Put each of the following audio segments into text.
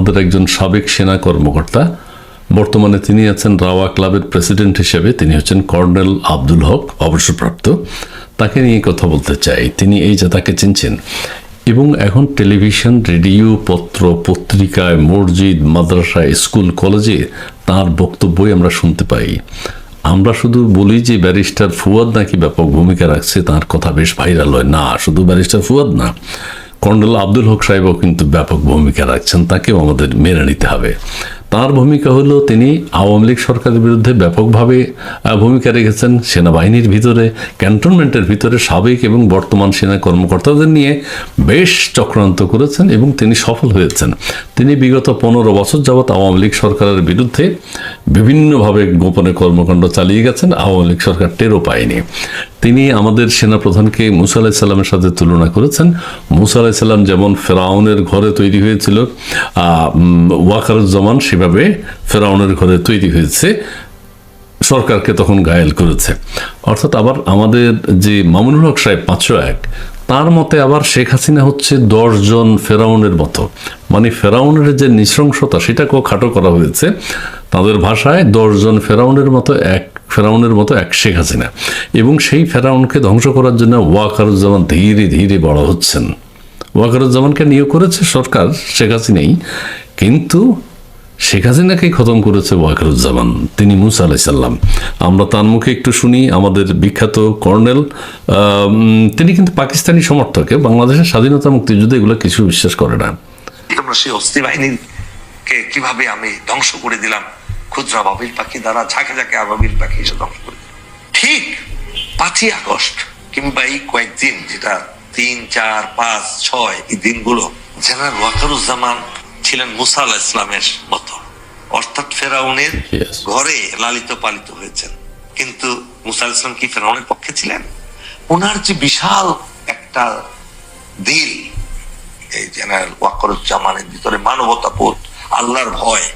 আমাদের একজন সাবেক সেনা কর্মকর্তা। বর্তমানে তিনি আছেন রাওয়া ক্লাবের প্রেসিডেন্ট হিসেবে। তিনি হচ্ছেন কর্নেল আব্দুল হক, অবসরপ্রাপ্ত। তাকে নিয়ে কথা বলতে চাই। তিনি এই যে তাকে চিনছেন। এবং এখন টেলিভিশন, রেডিও, পত্র, পত্রিকায়, মসজিদ, মাদ্রাসা, স্কুল, কলেজে তার বক্তব্যই আমরা শুনতে পাই। আমরা শুধু বলি যে ব্যারিস্টার ফুয়াদ নাকি ব্যাপক ভূমিকা রাখছে, তার কথা বেশ ভাইরাল হয়। না, শুধু ব্যারিস্টার ফুয়াদ না। কর্নেল আব্দুল হক সাহেবও কিন্তু ব্যাপক ভূমিকা রাখছেন, তাকেও আমাদের মেনে নিতে হবে। তার ভূমিকা হলো, তিনি আওয়ামী লীগ সরকারের বিরুদ্ধে ব্যাপকভাবে ভূমিকা রেখেছেন সেনাবাহিনীর ভিতরে, ক্যান্টনমেন্টের ভিতরে সাবেক এবং বর্তমান সেনা কর্মকর্তাদের নিয়ে বেশ চক্রান্ত করেছেন এবং তিনি সফল হয়েছেন। তিনি বিগত পনেরো বছর যাবৎ আওয়ামী লীগ সরকারের বিরুদ্ধে বিভিন্নভাবে গোপনে কর্মকাণ্ড চালিয়ে গেছেন, আওয়ামী লীগ সরকার টেরও পায়নি। তিনি আমাদের সেনাপ্রধানকে মুসা আলাহি সাল্লামের সাথে তুলনা করেছেন। মুসা আলাহি সাল্লাম যেমন ফেরাউনের ঘরে তৈরি হয়েছিল ওয়াকারুজ্জামান সেভাবে ফেরাউনের ঘরে তৈরি হয়েছে, সরকারকে তখন ঘায়েল করেছে। অর্থাৎ আবার আমাদের যে মামুনুল হক সাহেব পাঁচশো এক, তার মতে আবার শেখ হাসিনা হচ্ছে দশজন ফেরাউনের মতো। মানে ফেরাউনের যে নৃশংসতা, সেটাকেও খাটো করা হয়েছে। তাদের ভাষায় দশজন ফেরাউনের মতো এক ফেরাউনের মতো এক শেখ হাসিনা। এবং সেই ফেরাউনকে ধ্বংস করার জন্য ওয়াকারুজ্জামান ধীরে ধীরে বড় হচ্ছেন। ওয়াকারুজ্জামানকে নিয়োগ করেছে সরকার শেখ হাসিনাই, কিন্তু শেখ হাসিনাকেই খতম করেছে ওয়াকারুজ্জামান, তিনি মুসা আলাইসাল্লাম আমরা তার মুখে একটু শুনি, আমাদের বিখ্যাত কর্নেল তিনি কিন্তু পাকিস্তানি সমর্থকে বাংলাদেশের স্বাধীনতা মুক্তিযুদ্ধে এগুলো কিছু বিশ্বাস করে না। সেই অস্থি বাহিনীকে কীভাবে আমি ধ্বংস করে দিলাম? ক্ষুদ্র আবাবিল পাখি দ্বারা ঝাঁকে ঝাঁকে আবাবিল পাখি এসে ধ্বংস করে ঠিক পাঁচই আগস্ট কিংবা এই কয়েকদিন যেটা তিন চার পাঁচ ছয় এই দিনগুলো জেনারেল ওয়াকারুজ্জামান ছিলেন মুসা আল্লাহ ইসলামের মতো। অর্থাৎ ফেরাউনের ঘরে লালিত পালিত হয়েছেন। কিন্তু মুসা ইসলাম কি ফেরাউনের পক্ষে ছিলেন? ওনার যে বিশাল একটা দিল এই জেনারেল ওয়াকরুজ্জামানের ভিতরে মানবতা বোধ আল্লাহর ভয়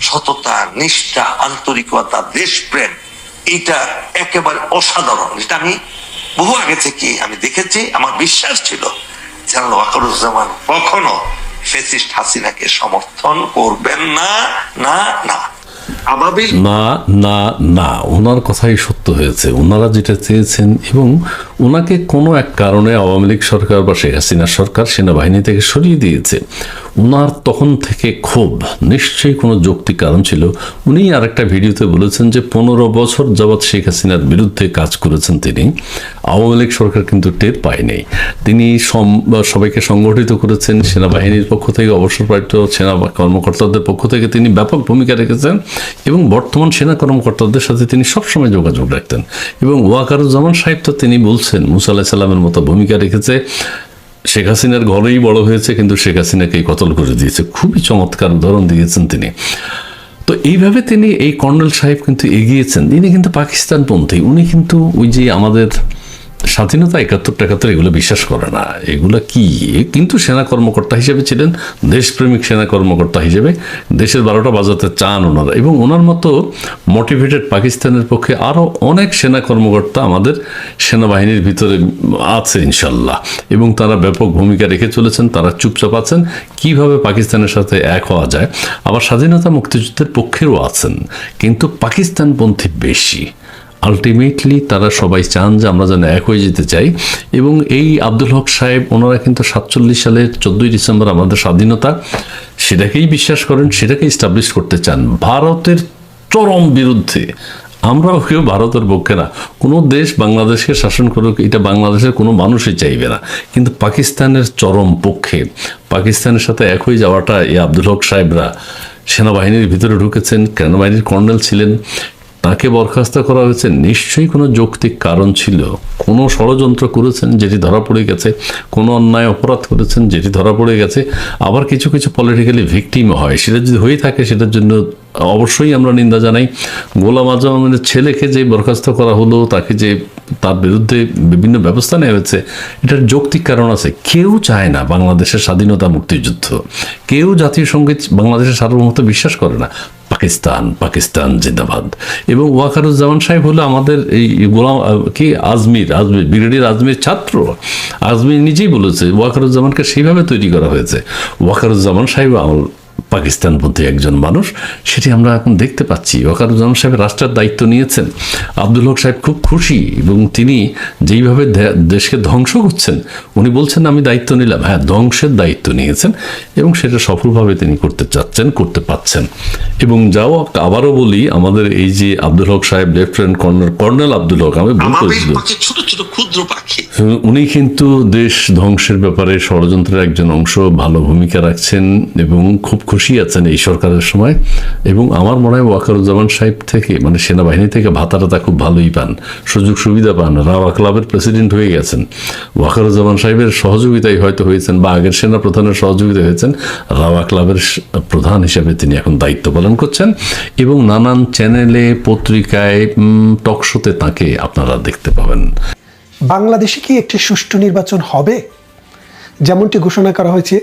সততা, নিষ্ঠা, আন্তরিকতা, দেশপ্রেম, এটা একেবারে অসাধারণ। যেটা আমি বহু আগে থেকে আমি দেখেছি, আমার বিশ্বাস ছিল জেনারেল কখনো ফেসিস্ট হাসিনাকে সমর্থন করবেন না না না। আবাবিল না না না। ওনার কথাই সত্য হয়েছে। ওনারা যেটা চেয়েছেন এবং ওনাকে কোনো এক কারণে আওয়ামী লীগ সরকার বা শেখ হাসিনা সরকার সেনাবাহিনী থেকে সরিয়ে দিয়েছে। ওনার তখন থেকে ক্ষোভ, নিশ্চয়ই কোনো যৌক্তিক কারণ ছিল। উনি আরেকটা ভিডিওতে বলেছেন যে পনেরো বছর যাবৎ শেখ হাসিনার বিরুদ্ধে কাজ করেছেন তিনি। আওয়ামী লীগ সরকার কিন্তু টের পায়নি। তিনি সবাইকে সংগঠিত করেছেন, সেনাবাহিনীর পক্ষ থেকে, অবসরপ্রাপ্ত সেনা কর্মকর্তাদের পক্ষ থেকে। তিনি ব্যাপক ভূমিকা রেখেছেন। এবং বর্তমান সেনা কর্মকর্তাদের সাথে তিনি সবসময় যোগাযোগ রাখতেন। এবং ওয়াকারুজ্জামান সাহেব তো তিনি বলছেন, মুসা আলাহ সাল্লামের মতো ভূমিকা রেখেছে, শেখ হাসিনার ঘরেই বড় হয়েছে, কিন্তু শেখ হাসিনাকেই কতল করে দিয়েছে। খুবই চমৎকার উদাহরণ দিয়েছেন তিনি। তো এইভাবে তিনি এই কর্নেল সাহেব কিন্তু এগিয়েছেন। তিনি কিন্তু পাকিস্তানপন্থী। উনি কিন্তু ওই যে আমাদের স্বাধীনতা একাত্তরটা একাত্তর এগুলো বিশ্বাস করে না। এগুলো কি? কিন্তু সেনা কর্মকর্তা হিসেবে ছিলেন, দেশপ্রেমিক সেনা কর্মকর্তা হিসেবে দেশের বারোটা বাজাতে চান ওনারা। এবং ওনার মতো মোটিভেটেড পাকিস্তানের পক্ষে আরও অনেক সেনা কর্মকর্তা আমাদের সেনাবাহিনীর ভিতরে আছে ইনশাল্লাহ। এবং তারা ব্যাপক ভূমিকা রেখে চলেছেন, তারা চুপচাপ আছেন। কীভাবে পাকিস্তানের সাথে এক হওয়া যায়? আবার স্বাধীনতা মুক্তিযুদ্ধের পক্ষেও আছেন, কিন্তু পাকিস্তানপন্থী বেশি। আলটিমেটলি তারা সবাই চান যে আমরা যেন এক হয়ে যেতে চাই। এবং এই আব্দুল হক সাহেব, ওনারা কিন্তু সাতচল্লিশ সালের চোদ্দোই ডিসেম্বর আমাদের স্বাধীনতা, সেটাকেই বিশ্বাস করেন, সেটাকে ইস্টাবলিশ করতে চান। ভারতের চরম বিরুদ্ধে। আমরাও কেউ ভারতের পক্ষে না। কোনো দেশ বাংলাদেশকে শাসন করুক, এটা বাংলাদেশের কোনো মানুষই চাইবে না। কিন্তু পাকিস্তানের চরম পক্ষে, পাকিস্তানের সাথে এক হয়ে যাওয়াটা এই আব্দুল হক সাহেবরা সেনাবাহিনীর ভিতরে ঢুকেছেন, সেনাবাহিনীর কর্নেল ছিলেন তাকে বরখাস্ত করা হয়েছে, নিশ্চয়ই কোনো যৌক্তিক কারণ ছিল। কোনো ষড়যন্ত্র করেছেন যেটি ধরা পড়ে গেছে, কোনো অন্যায় অপরাধ করেছেন যেটি ধরা পড়ে গেছে, আবার কিছু কিছু পলিটিক্যালি ভিকটিমও হয়। সেটা যদি হয়ে থাকে, সেটার জন্য অবশ্যই আমরা নিন্দা জানাই। গোলাম আজম আমাদের ছেলেকে যে বরখাস্ত করা হলো, তাকে যে তার বিরুদ্ধে বিভিন্ন ব্যবস্থা নেওয়া হয়েছে, এটার যৌক্তিক কারণ আছে। কেউ চায় না বাংলাদেশের স্বাধীনতা মুক্তিযুদ্ধ। কেউ জাতীয় সংগীত বাংলাদেশের সার্বভৌমত্ব বিশ্বাস করে না। পাকিস্তান পাকিস্তান জিন্দাবাদ। এবং ওয়াকারুজ্জামান সাহেব হলো আমাদের এই গোলাম কি আজমির আজমির ব্রিগেডিয়ার আজমির ছাত্র। আজমির নিজেই বলেছে, ওয়াকারুজ্জামানকে সেইভাবে তৈরি করা হয়েছে। ওয়াকারুজ্জামান সাহেব আমল পাকিস্তানপন্থী একজন মানুষ সেটি আমরা এখন দেখতে পাচ্ছি। ওয়াকারুজ্জামান সাহেব রাষ্ট্রের দায়িত্ব নিয়েছেন। আব্দুল হক সাহেব খুব খুশি এবং তিনি যেইভাবে দেশকে ধ্বংস করছেন উনি বলছেন আমি দায়িত্ব নিলাম। হ্যাঁ ধ্বংসের দায়িত্ব নিয়েছেন এবং সেটা সফলভাবে তিনি করতে চাচ্ছেন করতে পাচ্ছেন। এবং যাও আবারও বলি আমাদের এই যে আব্দুল হক সাহেব lieutenant colonel colonel Abdul Haque আমি ভুল পাখি ছোট ছোট ক্ষুদ্র পাখি। উনি কিন্তু দেশ ধ্বংসের ব্যাপারে ষড়যন্ত্রের একজন অংশ ভালো ভূমিকা রাখছেন এবং খুব খুশি। আছেন এই সরকারের সময়, এবং আমার মনে হয় ওয়াকারুজ্জামান সাহেব থেকে মানে সেনাবাহিনী থেকে ভাতা টাতা খুব ভালোই পান, সুযোগ সুবিধা পান রাওয়া ক্লাবের প্রেসিডেন্ট হয়ে গেছেন। ওয়াকারুজ্জামান সাহেবের সহযোগিতায় হয়তো হয়েছেন, বা আগের সেনা প্রধানের সহযোগিতা হয়েছেন, রাওয়া ক্লাবের প্রধান হিসেবে তিনি এখন দায়িত্ব পালন করছেন, এবং নানান চ্যানেলে, পত্রিকায় টকশোতে তাকে আপনারা দেখতে পাবেন। বাংলাদেশে কি একটি সুষ্ঠু নির্বাচন হবে? যেমনটি ঘোষণা করা হয়েছে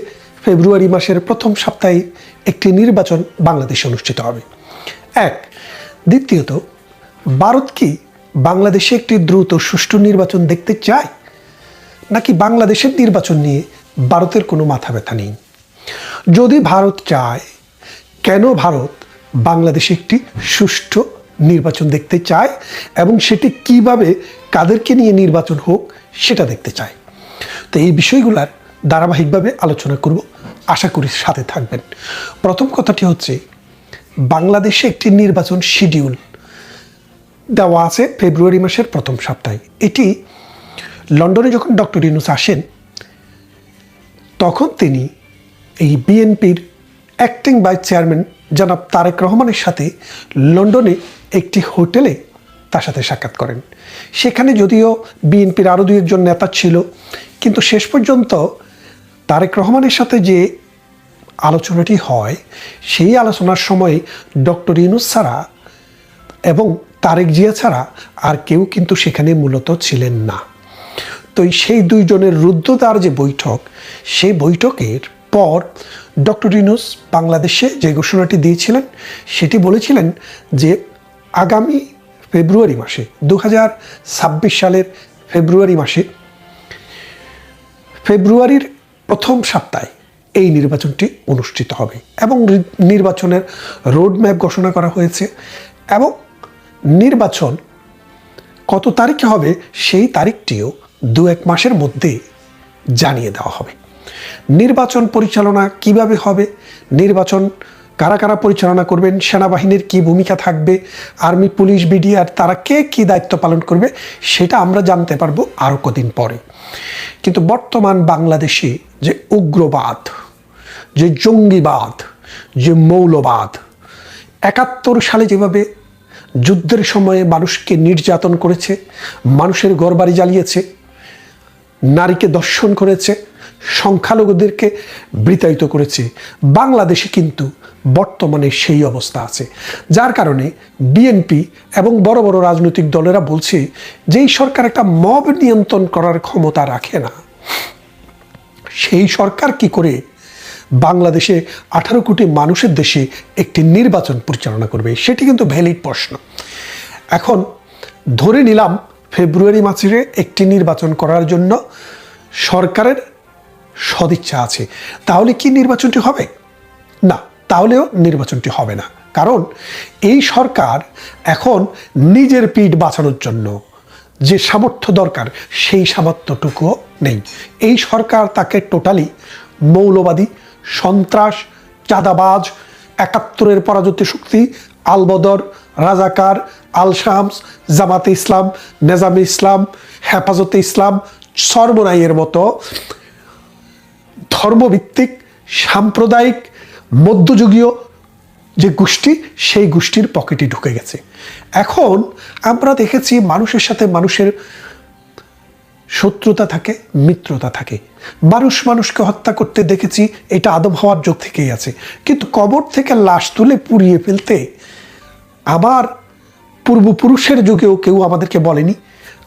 ফেব্রুয়ারি মাসের প্রথম সপ্তাহে একটি নির্বাচন বাংলাদেশে অনুষ্ঠিত হবে। এক, দ্বিতীয়ত, ভারত কি বাংলাদেশে একটি দ্রুত সুষ্ঠু নির্বাচন দেখতে চায়? নাকি বাংলাদেশের নির্বাচন নিয়ে ভারতের কোনো মাথা ব্যথা নেই? যদি ভারত চায়, কেন ভারত বাংলাদেশে একটি সুষ্ঠু নির্বাচন দেখতে চায় এবং সেটি কীভাবে কাদেরকে নিয়ে নির্বাচন হোক সেটা দেখতে চায়? তো এই বিষয়গুলার ধারাবাহিকভাবে আলোচনা করব। আশা করি সাথে থাকবেন। প্রথম কথাটি হচ্ছে, বাংলাদেশে একটি নির্বাচন শিডিউল দেওয়া আছে ফেব্রুয়ারি মাসের প্রথম সপ্তাহে। এটি লন্ডনে যখন ডক্টর ইনুস আসেন, তখন তিনি এই বিএনপির অ্যাক্টিং ভাইস চেয়ারম্যান জনাব তারেক রহমানের সাথে লন্ডনে একটি হোটেলে তার সাথে সাক্ষাৎ করেন। সেখানে যদিও বিএনপির আরও দুই একজন নেতা ছিল, কিন্তু শেষ পর্যন্ত তারেক রহমানের সাথে যে আলোচনাটি হয়, সেই আলোচনার সময় ডক্টর ইনুস ছাড়া এবং তারেক জিয়া ছাড়া আর কেউ কিন্তু সেখানে মূলত ছিলেন না। তো সেই দুইজনের রুদ্ধতার যে বৈঠক, সেই বৈঠকের পর ডক্টর ইনুস বাংলাদেশে যে ঘোষণাটি দিয়েছিলেন, সেটি বলেছিলেন যে আগামী ফেব্রুয়ারি মাসে দু হাজার ছাব্বিশ সালের ফেব্রুয়ারি মাসে, ফেব্রুয়ারির প্রথম সপ্তাহে এই নির্বাচনটি অনুষ্ঠিত হবে এবং নির্বাচনের রোডম্যাপ ঘোষণা করা হয়েছে এবং নির্বাচন কত তারিখে হবে সেই তারিখটিও দু এক মাসের মধ্যে জানিয়ে দেওয়া হবে। নির্বাচন পরিচালনা কীভাবে হবে? নির্বাচন কারা কারা পরিচালনা করবেন, সেনাবাহিনীর কি ভূমিকা থাকবে, আর্মি, পুলিশ, বিডিআর, তারা কে কি দায়িত্ব পালন করবে, সেটা আমরা জানতে পারব আরও কদিন পরে। কিন্তু বর্তমান বাংলাদেশে যে উগ্রবাদ, যে জঙ্গিবাদ, যে মৌলবাদ, একাত্তর সালে যেভাবে যুদ্ধের সময়ে মানুষকে নির্যাতন করেছে, মানুষের ঘরবাড়ি জ্বালিয়েছে, নারীকে দর্শন করেছে, সংখ্যালঘুদেরকে বৃতায়িত করেছে, বাংলাদেশে কিন্তু বর্তমানে সেই অবস্থা আছে। যার কারণে বিএনপি এবং বড় বড় রাজনৈতিক দলেরা বলছে যে এই সরকার একটা মব নিয়ন্ত্রণ করার ক্ষমতা রাখে না। সেই সরকার কি করে বাংলাদেশে আঠারো কোটি মানুষের দেশে একটি নির্বাচন পরিচালনা করবে, সেটি কিন্তু ভ্যালিড প্রশ্ন। এখন ধরে নিলাম ফেব্রুয়ারি মাসে একটি নির্বাচন করার জন্য সরকারের সদিচ্ছা আছে। তাহলে কি নির্বাচনটি হবে? না। তাহলেও নির্বাচনটি হবে না। কারণ এই সরকার এখন নিজের পিঠ বাঁচানোর জন্য যে সামর্থ্য দরকার, সেই সামর্থ্যটুকুও নেই। এই সরকার তাকে টোটালি মৌলবাদী, সন্ত্রাস, চাঁদাবাজ, একাত্তরের পরাজিত শক্তি আলবদর রাজাকার, আল শামস, জামাতে ইসলাম, নেজামে ইসলাম, হেফাজতে ইসলাম, সর্বনাইয়ের মতো ধর্মভিত্তিক, সাম্প্রদায়িক মধ্যযুগীয় যে গোষ্ঠী, সেই গোষ্ঠীর পকেটে ঢুকে গেছে। এখন আমরা দেখেছি মানুষের সাথে মানুষের শত্রুতা থাকে, মিত্রতা থাকে। মানুষ মানুষকে হত্যা করতে দেখেছি, এটা আদম হওয়ার যোগ থেকেই আছে। কিন্তু কবর থেকে লাশ তুলে পুড়িয়ে ফেলতে আমার পূর্বপুরুষের যুগেও কেউ আমাদেরকে বলেনি।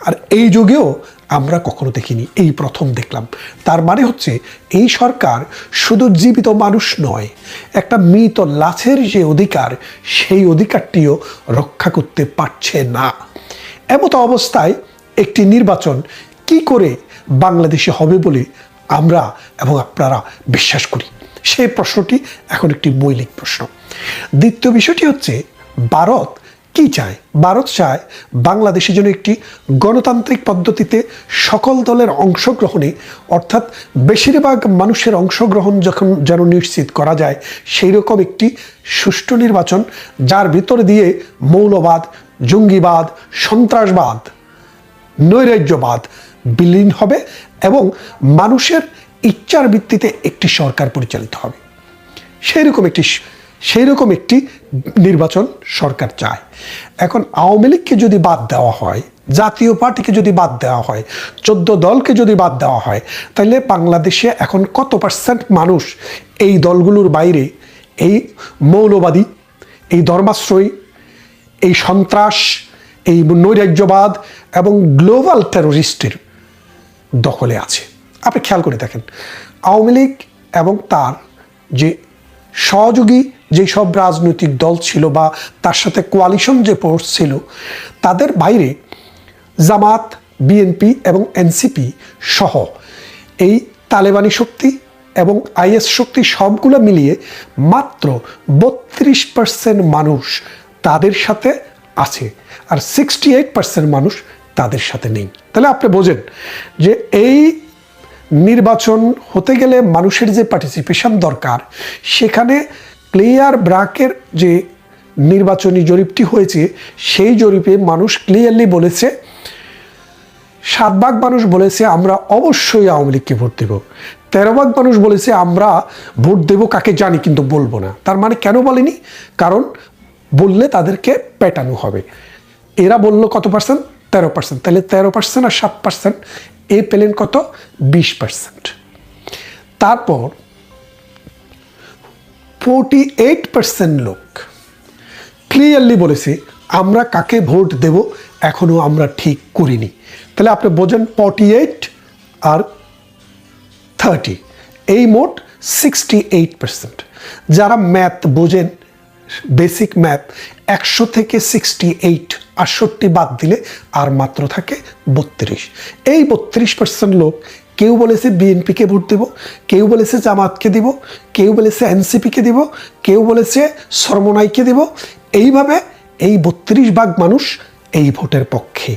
আর এই যুগেও আমরা কখনো দেখিনি, এই প্রথম দেখলাম। তার মানে হচ্ছে, এই সরকার শুধু জীবিত মানুষ নয়, একটা মৃত লাশের যে অধিকার, সেই অধিকারটিও রক্ষা করতে পারছে না। এমতো অবস্থায় একটি নির্বাচন কি করে বাংলাদেশে হবে বলে আমরা এবং আপনারা বিশ্বাস করি? সেই প্রশ্নটি এখন একটি মৌলিক প্রশ্ন। দ্বিতীয় বিষয়টি হচ্ছে, ভারত কি চায়? ভারত চায় বাংলাদেশের জন্য একটি গণতান্ত্রিক পদ্ধতিতে সকল দলের অংশগ্রহণে, অর্থাৎ বেশিরভাগ মানুষের অংশগ্রহণ যখন যেন নিশ্চিত করা যায় সেই রকম একটি সুষ্ঠু নির্বাচন যার ভিতর দিয়ে মৌলবাদ, জঙ্গিবাদ, সন্ত্রাসবাদ, নৈরাজ্যবাদ বিলীন হবে এবং মানুষের ইচ্ছার ভিত্তিতে একটি সরকার পরিচালিত হবে। সেই রকম একটি সেই রকম একটি নির্বাচন সরকার চায়। এখন আওয়ামী লীগকে যদি বাদ দেওয়া হয়, জাতীয় পার্টিকে যদি বাদ দেওয়া হয়, চোদ্দ দলকে যদি বাদ দেওয়া হয়, তাহলে বাংলাদেশে এখন কত পার্সেন্ট মানুষ এই দলগুলোর বাইরে এই মৌলবাদী, এই ধর্মাশ্রয়ী, এই সন্ত্রাস, এই নৈরাজ্যবাদ এবং গ্লোবাল টেরোরিস্টের দখলে আছে? আপনি খেয়াল করে দেখেন, আওয়ামী লীগ এবং তার যে সহযোগী যেসব রাজনৈতিক দল ছিল বা তার সাথে কোয়ালিশন যে ফোর্স ছিল, তাদের বাইরে জামাত বিএনপি এবং এনসিপি সহ এই তালেবানি শক্তি এবং আইএস শক্তি সবগুলো মিলিয়ে মাত্র বত্রিশ পার্সেন্ট মানুষ তাদের সাথে আছে আর সিক্সটি এইট পার্সেন্ট মানুষ তাদের সাথে নেই। তাহলে আপনি বোঝেন যে এই নির্বাচন হতে গেলে মানুষের যে পার্টিসিপেশন দরকার, সেখানে ক্লিয়ার ব্রাকের যে নির্বাচনী জরিপটি হয়েছে, সেই জরিপে মানুষ ক্লিয়ারলি বলেছে, সাত ভাগ মানুষ বলেছে আমরা অবশ্যই আওয়ামী লীগকে ভোট দেব। তেরো ভাগ মানুষ বলেছে আমরা ভোট দেব কাকে জানি কিন্তু বলব না। তার মানে কেন বলেনি? কারণ বললে তাদেরকে পেটানো হবে। এরা বলল কত পার্সেন্ট তেরো পার্সেন্ট তাহলে তেরো পার্সেন্ট আর সাত পার্সেন্ট এ পেলেন কত? বিশ পার্সেন্ট তারপর ফোরটি এইট পার্সেন্ট লোক ক্লিয়ারলি বলেছে, আমরা কাকে ভোট দেব এখনও আমরা ঠিক করিনি। তাহলে আপনি বোঝেন ফর্টি এইট আর থার্টি এই মোট সিক্সটি এইট পার্সেন্ট যারা ম্যাথ বোঝেন বেসিক ম্যাথ একশো থেকে সিক্সটি এইট আটষট্টি বাদ দিলে আর মাত্র থাকে বত্রিশ। এই বত্রিশ পার্সেন্ট লোক কেউ বলেছে বিএনপিকে ভোট দেব, কেউ বলেছে জামাতকে দিব, কেউ বলেছে এনসিপিকে দিব, কেউ বলেছে সরমনাইকে দিব। এইভাবে এই বত্রিশ ভাগ মানুষ এই ভোটের পক্ষে।